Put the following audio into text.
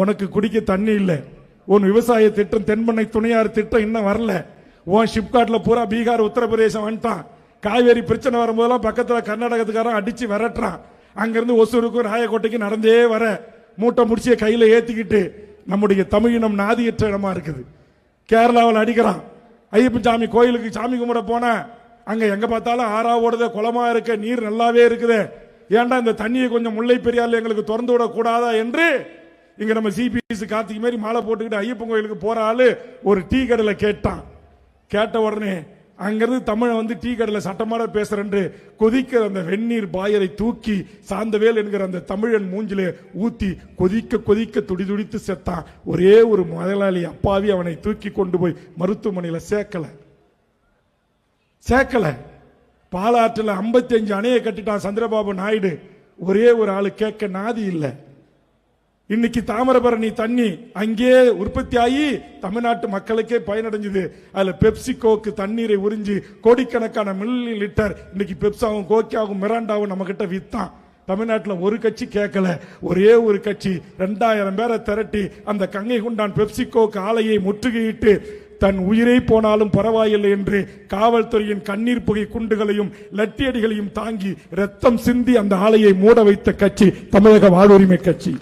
உனக்கு குடிக்க தண்ணி இல்லை. உன் விவசாய திட்டம் தென்பண்ணை துணையார் திட்டம் இன்னும் வரல. உன் ஷிப்காட்ல பூரா பீகார் உத்தரப்பிரதேசம் வந்துட்டான். காவேரி பிரச்சனை வரும்போதெல்லாம் பக்கத்தில் கர்நாடகத்துக்காரன் அடிச்சு விரட்டுறான். அங்கிருந்து ஒசூருக்கும் ராயக்கோட்டைக்கு நடந்தே வர. மூட்டை முடிச்சிய கையில் ஏற்றிக்கிட்டு நம்முடைய தமிழினம் நாதியற்ற இடமா இருக்குது. கேரளாவில் அடிக்கிறான். ஐயப்பன் சாமி கோயிலுக்கு சாமி கும்பிட போன அங்கே எங்கே பார்த்தாலும் ஆறா ஓடுதே குளமா இருக்க நீர் நல்லாவே இருக்குது. ஏன்டா இந்த தண்ணியை கொஞ்சம் முல்லை பெரியார்ல எங்களுக்கு திறந்து விடக்கூடாதா என்று இங்க நம்ம சிபிஎஸ் கார்த்திகை மாதிரி மாலை போட்டுக்கிட்டு ஐயப்பன் கோயிலுக்கு போற ஆளு ஒரு டீ கடையில கேட்டான். கேட்ட உடனே அங்கிருந்து தமிழை வந்து டீ கடையில் சட்டமாட பேசுறேன்று கொதிக்கிற அந்த வெந்நீர் பாயரை தூக்கி சாந்தவேல் என்கிற அந்த தமிழன் மூஞ்சிலே ஊத்தி கொதிக்க கொதிக்க துடி துடித்து செத்தான். ஒரே ஒரு முதலாளி அப்பாவி அவனை தூக்கி கொண்டு போய் மருத்துவமனையில சேர்க்கல. சேர்க்கல. பாலாற்றில் 55 அணையை கட்டிட்டான் சந்திரபாபு நாயுடு. ஒரே ஒரு ஆளு கேட்க நாதி இல்லை. இன்னைக்கு தாமிரபரணி தண்ணி அங்கே உற்பத்தி ஆகி தமிழ்நாட்டு மக்களுக்கே பயனடைஞ்சது. அதுல பெப்சிகோக்கு தண்ணீரை உறிஞ்சி கோடிக்கணக்கான மில்லி லிட்டர் இன்னைக்கு பெப்சாவும் கோக்கியாவும் மிராண்டாவும் நம்ம கிட்ட வித்தான். தமிழ்நாட்டில் ஒரு கட்சி கேட்கல. ஒரே ஒரு கட்சி. ரெண்டாயிரம் பேரை திரட்டி அந்த கங்கை குண்டான் பெப்சிகோக்கு ஆலையை முற்றுகையிட்டு தன் உயிரை போனாலும் பரவாயில்லை என்று காவல்துறையின் கண்ணீர் புகை குண்டுகளையும் லட்டியடிகளையும் தாங்கி ரத்தம் சிந்தி அந்த ஆலையை மூட வைத்த கட்சி தமிழக வாழ்வுரிமை கட்சி.